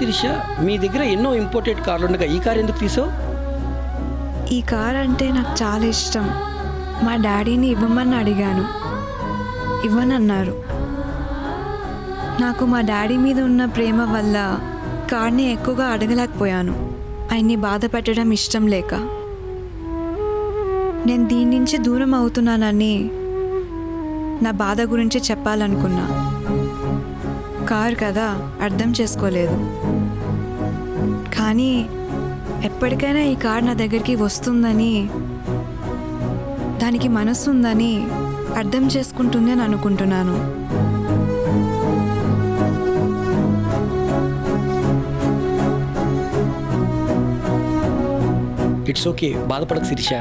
శిరీష మీ దగ్గర ఎన్నో ఇంపోర్టెడ్ కార్లు ఉండగా ఈ కార్ ఎందుకు తీసావు? ఈ కార్ అంటే నాకు చాలా ఇష్టం. మా డాడీని ఇవ్వమని అడిగాను. ఇవ్వనన్నారు. నాకు మా డాడీ మీద ఉన్న ప్రేమ వల్ల కార్ని ఎక్కువగా అడగలేకపోయాను. ఆయన్ని బాధ పెట్టడం ఇష్టం లేక. నేను దీని నుంచి దూరం అవుతున్నానని నా బాధ గురించి చెప్పాలనుకున్నా. కారు కదా అర్థం చేసుకోలేదు. కానీ ఎప్పటికైనా ఈ కార్ నా దగ్గరికి వస్తుందని దానికి మనసు ఉందని అర్థం చేసుకుంటుంది అని అనుకుంటున్నాను. ఇట్స్ ఓకే బాధపడకు శిరీష.